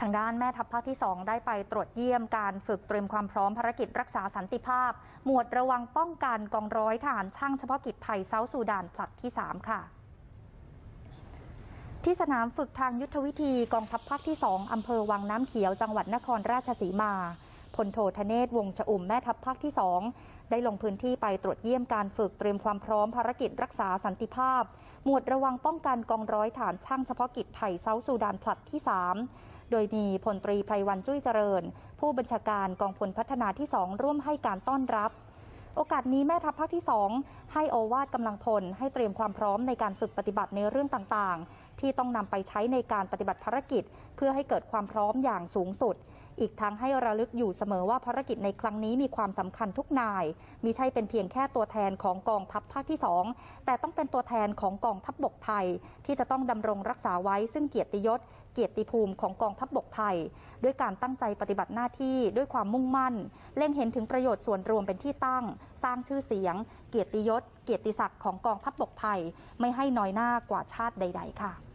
ทางด้านแม่ทัพภาคที่ 2 ได้ไปตรวจเยี่ยมการฝึกเตรียมความพร้อมภารกิจรักษาสันติภาพ หมวดระวังป้องกันกองร้อยทหารช่างเฉพาะกิจไทยเซาท์ซูดานผลัดที่ 3 ค่ะ ที่สนามฝึกทางยุทธวิธีกองทัพภาคที่ 2 อำเภอวังน้ำเขียวจังหวัดนครราชสีมาพลโทธเนศวงชอุ่มแม่ทัพภาคที่ 2 ได้ลงพื้นที่ไปตรวจเยี่ยมการฝึกเตรียมความพร้อมภารกิจรักษาสันติภาพ หมวดระวังป้องกันกองร้อยฐานช่างเฉพาะกิจไทยเซาท์ซูดานผลัดที่ 3 โดยมีพลตรีไพรวันจุ้ยเจริญ ผู้บัญชาการกองพลพัฒนาที่ 2 ร่วมให้การต้อนรับ โอกาสนี้แม่ทัพภาคที่ 2 ให้โอวาดกำลังพล ให้เตรียมความพร้อมในการฝึกปฏิบัติในเรื่องต่างๆ ที่ต้องนำไปใช้ในการปฏิบัติภารกิจ เพื่อให้เกิดความพร้อมอย่างสูงสุด อีกทั้งให้ระลึกอยู่เสมอว่าภารกิจในครั้งนี้มีความสำคัญทุกนายมิใช่เป็นเพียงแค่ตัวแทนของกองทัพภาคที่ 2 แต่ต้องเป็นตัวแทนของกองทัพบบกไทย ที่จะต้องดำรงรักษาไว้ซึ่งเกียรติยศเกียรติภูมิของกองทัพบบกไทย ด้วยการตั้งใจปฏิบัติหน้าที่ด้วยความมุ่งมั่น เล็งเห็นถึงประโยชน์ส่วนรวมเป็นที่ตั้ง สร้างชื่อเสียง เกียรติยศ เกียรติศักดิ์ของกองทัพบบกไทย ไม่ให้น้อยหน้ากว่าชาติใด ๆ ค่ะ